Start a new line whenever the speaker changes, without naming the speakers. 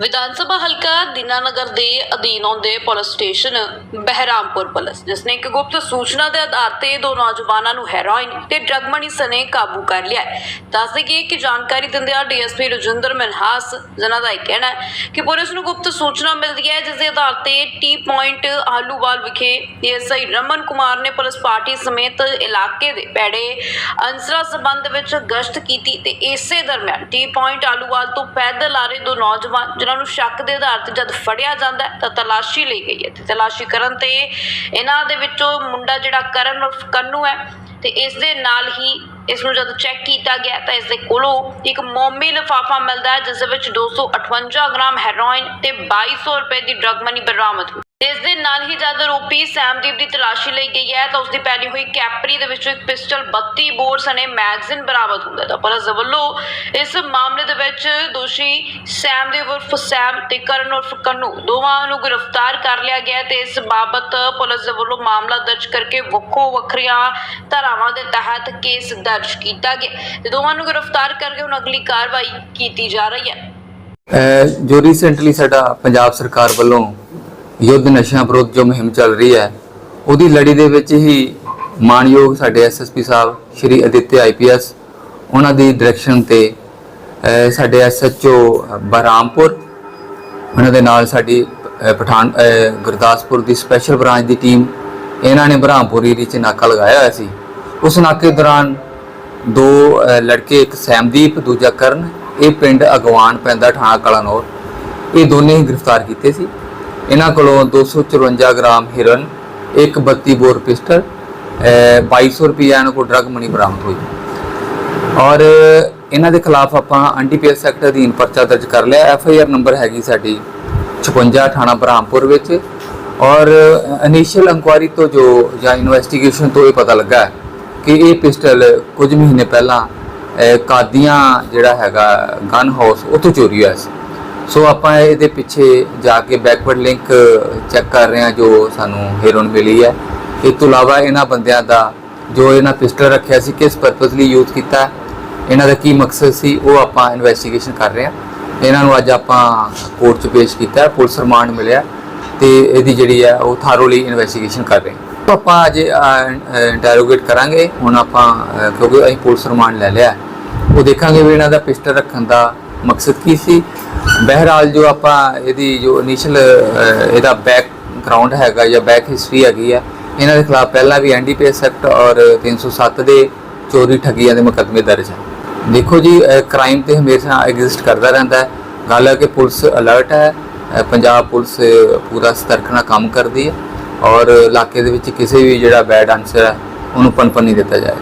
ਵਿਧਾਨ ਸਭਾ ਹਲਕਾ ਦੀਨਾਨਗਰ ਦੇ ਅਧੀਨ ਆਉਂਦੇ ਪੁਲਿਸ ਸਟੇਸ਼ਨ ਬਹਿਰਾਮਪੁਰ ਪੁਲਿਸ, ਜਿਸ ਨੇ ਇੱਕ ਗੁਪਤ ਸੂਚਨਾ ਦੇ ਆਧਾਰ ਤੇ ਦੋ ਨੌਜਵਾਨਾਂ ਨੂੰ ਹੈਰੋਇਨ ਤੇ ਡਰਗ ਮਨੀ ਸਨੇ ਕਾਬੂ ਕਰ ਲਿਆ ਦੱਸ ਦੇਈਏ ਕਿ ਜਾਣਕਾਰੀ ਦਿੰਦਿਆਂ ਡੀਐਸਪੀ ਰਜਿੰਦਰ ਮਨਹਾਸ ਜਨਾਂ ਦਾ ਇਹ ਕਹਿਣਾ ਹੈ ਕਿ ਪੁਲਿਸ ਨੂੰ ਗੁਪਤ ਸੂਚਨਾ ਮਿਲਦੀ ਹੈ ਜਿਸ ਦੇ ਆਧਾਰ ਤੇ ਟੀ ਪੁਆਇੰਟ ਆਲੂਵਾਲ ਵਿਖੇ ਏਐਸਆਈ ਰਮਨ ਕੁਮਾਰ ਨੇ ਪੁਲਿਸ ਪਾਰਟੀ ਸਮੇਤ ਇਲਾਕੇ ਦੇ ਪੈੜੇ ਅੰਸਰਾ ਸਬੰਧ ਵਿੱਚ ਗਸ਼ਤ ਕੀਤੀ ਤੇ ਇਸੇ ਦਰਮਿਆਨ ਟੀ ਪੁਆਇੰਟ ਆਲੂਵਾਲ ਤੋਂ ਪੈਦਲ ਆ ਰਹੇ ਦੋ ਨੌਜਵਾਨ ਜਿਨ੍ਹਾਂ ਨੂੰ ਸ਼ੱਕ ਦੇ ਆਧਾਰ ਤੇ ਜਦ ਫੜਿਆ ਜਾਂਦਾ ਤਾਂ ਤਲਾਸ਼ੀ ਲਈ ਗਈ ਹੈ। ਤੇ ਤਲਾਸ਼ੀ ਕਰਨ ਤੇ ਇਹਨਾਂ ਦੇ ਵਿੱਚੋਂ ਮੁੰਡਾ ਜਿਹੜਾ ਕਰਨ ਉਰਫ ਕੰਨੂ ਹੈ, ਤੇ ਇਸ ਦੇ ਨਾਲ ਹੀ ਇਸ ਨੂੰ ਜਦੋਂ ਚੈੱਕ ਕੀਤਾ ਗਿਆ, ਤਾਂ ਇਸ ਦੇ ਕੋਲੋਂ ਇੱਕ ਮੋਮੀ ਲਿਫਾਫਾ ਮਿਲਦਾ ਹੈ, ਜਿਸ ਦੇ ਵਿੱਚ 258 ਗ੍ਰਾਮ ਹੈਰੋਇਨ ਤੇ 2200 ਰੁਪਏ ਦੀ ਡਰਗ ਮਨੀ ਬਰਾਮਦ ਹੋਈ। ਇਸ ਦੇ ਨਾਲ ਹੀ ਜਦ ਆਰੋਪੀ ਸੈਮਦੀਪ ਦੀ ਤਲਾਸ਼ੀ ਲਈ ਗਈ ਹੈ ਤਾਂ ਉਸ ਦੀ ਪਹਿਲੀ ਹੋਈ ਕੈਪਰੀ ਦੇ ਵਿੱਚੋਂ ਇੱਕ ਪਿਸਟਲ 32 ਬੋਰ ਸਣੇ ਮੈਗਜ਼ੀਨ ਬਰਾਮਦ ਹੁੰਦਾ ਤਾਂ ਪੁਲਿਸ ਵੱਲੋਂ ਇਸ ਮਾਮਲੇ ਦੇ ਵਿੱਚ ਦੋਸ਼ੀ ਸੈਮਦੀਪ ਉਰਫ ਸੈਮ ਤੇ ਕਰਨ ਉਰਫ ਕੰਨੂ ਦੋਵਾਂ ਨੂੰ ਗ੍ਰਿਫਤਾਰ ਕਰ ਲਿਆ ਗਿਆ ਤੇ ਇਸ ਬਾਬਤ ਪੁਲਿਸ ਦੇ ਵੱਲੋਂ ਮਾਮਲਾ ਦਰਜ ਕਰਕੇ ਵੱਖੋ ਵੱਖਰੀਆਂ ਧਾਰਾਵਾਂ ਦੇ ਤਹਿਤ ਕੇਸ ਦਰਜ ਕੀਤਾ ਗਿਆ ਤੇ ਦੋਵਾਂ ਨੂੰ ਗ੍ਰਿਫਤਾਰ ਕਰਕੇ ਹੁਣ ਅਗਲੀ ਕਾਰਵਾਈ ਕੀਤੀ ਜਾ ਰਹੀ ਹੈ।
ਜੋ ਰੀਸੈਂਟਲੀ ਸਾਡਾ ਪੰਜਾਬ ਸਰਕਾਰ ਵੱਲੋਂ ਯੁੱਧ ਨਸ਼ਿਆਂ ਵਿਰੁੱਧ ਜੋ ਮੁਹਿੰਮ ਚੱਲ ਰਹੀ ਹੈ, ਉਹਦੀ ਲੜੀ ਦੇ ਵਿੱਚ ਹੀ ਮਾਨਯੋਗ ਸਾਡੇ ਐਸਐਸਪੀ ਸਾਹਿਬ, ਸ਼੍ਰੀ ਅਦਿੱਤਿਆ ਆਈਪੀਐਸ ਉਹਨਾਂ ਦੀ ਡਾਇਰੈਕਸ਼ਨ ਤੇ, ਅਹ, ਸਾਡੇ ਐਸਐਚਓ ਬਰਾਮਪੁਰ ਉਹਨਾਂ ਦੇ ਨਾਲ ਸਾਡੀ ਪਠਾਨ ਗੁਰਦਾਸਪੁਰ ਦੀ ਸਪੈਸ਼ਲ ਬ੍ਰਾਂਚ ਦੀ ਟੀਮ ਇਹਨਾਂ ਨੇ ਬਰਾਮਪੁਰ ਏਰੀਏ 'ਚ ਨਾਕਾ ਲਗਾਇਆ ਹੋਇਆ ਸੀ। ਉਸ ਨਾਕੇ ਦੌਰਾਨ ਦੋ ਲੜਕੇ, ਇੱਕ ਸੈਮਦੀਪ, ਦੂਜਾ ਕਰਨ, ਇਹ ਪਿੰਡ ਅਗਵਾਨ ਪੈਂਦਾ ਥਾਣਾ ਕਲਾਨੌਰ ਇਹ ਦੋਨੇ ਹੀ ਗ੍ਰਿਫਤਾਰ ਕੀਤੇ ਸੀ। ਇਹਨਾਂ ਕੋਲੋਂ 254 ਗ੍ਰਾਮ ਹੀਰਨ, ਇੱਕ 32 ਬੋਰ ਪਿਸਟਲ, ਅਹ 2200 ਰੁਪਏ ਇਹਨਾਂ ਕੋਲ ਡਰਗ ਮਨੀ ਬਰਾਮਦ ਹੋਈ। ਔਰ ਇਹਨਾਂ ਦੇ ਖਿਲਾਫ ਆਪਾਂ ਐਨਡੀਪੀਐਸ ਐਕਟ ਅਧੀਨ ਪਰਚਾ ਦਰਜ ਕਰ ਲਿਆ। ਐਫ ਆਈ ਆਰ ਨੰਬਰ ਹੈਗੀ ਸਾਡੀ 56 ਥਾਣਾ ਬ੍ਰਹਮਪੁਰ ਵਿੱਚ। ਔਰ ਇਨੀਸ਼ੀਅਲ ਇਨਕੁਆਇਰੀ ਤੋਂ ਜੋ ਜਾਂ ਇਨਵੈਸਟੀਗੇਸ਼ਨ ਤੋਂ ਇਹ ਪਤਾ ਲੱਗਾ ਕਿ ਇਹ ਪਿਸਟਲ ਕੁਝ ਮਹੀਨੇ ਪਹਿਲਾਂ ਕਾਦੀਆਂ ਜਿਹੜਾ ਹੈਗਾ ਗਨ ਹਾਊਸ ਉੱਥੋਂ ਚੋਰੀ ਹੋਇਆ ਸੀ। ਸੋ ਆਪਾਂ ਇਹਦੇ ਪਿੱਛੇ ਜਾ ਕੇ ਬੈਕਵਰਡ ਲਿੰਕ ਚੈੱਕ ਕਰ ਰਹੇ ਹਾਂ ਜੋ ਸਾਨੂੰ ਹੀਰੋਨ ਮਿਲੀ ਹੈ। ਇਸ ਤੋਂ ਇਲਾਵਾ ਇਹਨਾਂ ਬੰਦਿਆਂ ਦਾ ਜੋ ਇਹਨਾਂ ਪਿਸਟਲ ਰੱਖਿਆ ਸੀ, ਕਿਸ ਪਰਪਸ ਲਈ ਯੂਜ਼ ਕੀਤਾ ਇਹਨਾਂ ਦਾ ਕੀ ਮਕਸਦ ਸੀ, ਉਹ ਆਪਾਂ ਇਨਵੈਸਟੀਗੇਸ਼ਨ ਕਰ ਰਹੇ ਹਾਂ। ਇਹਨਾਂ ਨੂੰ ਅੱਜ ਆਪਾਂ ਕੋਰਟ 'ਚ ਪੇਸ਼ ਕੀਤਾ ਪੁਲਿਸ ਰਿਮਾਂਡ ਮਿਲਿਆ ਤੇ ਇਹਦੀ ਜਿਹੜੀ ਹੈ, ਉਹ ਥਾਰੋਲੀ ਇਨਵੈਸਟੀਗੇਸ਼ਨ ਕਰ ਰਹੇ ਹਾਂ। ਆਪਾਂ ਅੱਜ ਇੰਟਰੋਗੇਟ ਕਰਾਂਗੇ। ਹੁਣ ਆਪਾਂ ਕਿਉਂਕਿ ਅਸੀਂ ਪੁਲਿਸ ਰਿਮਾਂਡ ਲੈ ਲਿਆ ਉਹ ਦੇਖਾਂਗੇ ਵੀ ਇਹਨਾਂ ਦਾ ਪਿਸਟਲ ਰੱਖਣ ਦਾ ਮਕਸਦ ਕੀ ਸੀ। ਬਹਿਰਾਲ ਜੋ ਆਪਾਂ ਇਹਦੀ ਜੋ ਇਨੀਸ਼ੀਅਲ ਇਹਦਾ ਬੈਕ ਗਰਾਊਂਡ ਹੈਗਾ ਜਾਂ ਬੈਕ ਹਿਸਟਰੀ ਹੈਗੀ ਆ, ਇਹਨਾਂ ਦੇ ਖਿਲਾਫ ਪਹਿਲਾਂ ਵੀ ਐਨਡੀਪੀਐਸ ਐਕਟ ਔਰ 307 ਦੇ ਚੋਰੀ ਠੱਗੀਆਂ ਦੇ ਮੁਕੱਦਮੇ ਦਰਜ ਹਨ ਦੇਖੋ ਜੀ ਕ੍ਰਾਈਮ ਤੇ ਹਮੇਸ਼ਾ ਐਗਜ਼ਿਸਟ ਕਰਦਾ ਰਹਿੰਦਾ ਹੈ। ਗੱਲ ਹੈ ਕਿ ਪੁਲਿਸ ਅਲਰਟ ਹੈ ਪੰਜਾਬ ਪੁਲਿਸ ਪੂਰਾ ਸਤਰਕ ਨਾਲ ਕੰਮ ਕਰਦੀ ਹੈ ਔਰ ਇਲਾਕੇ ਦੇ ਵਿੱਚ ਕਿਸੇ ਵੀ ਜਿਹੜਾ ਬੈਡ ਆਨਸਰ ਹੈ, ਉਹਨੂੰ ਪਨਪਨ ਨਹੀਂ ਦਿੱਤਾ ਜਾਏ।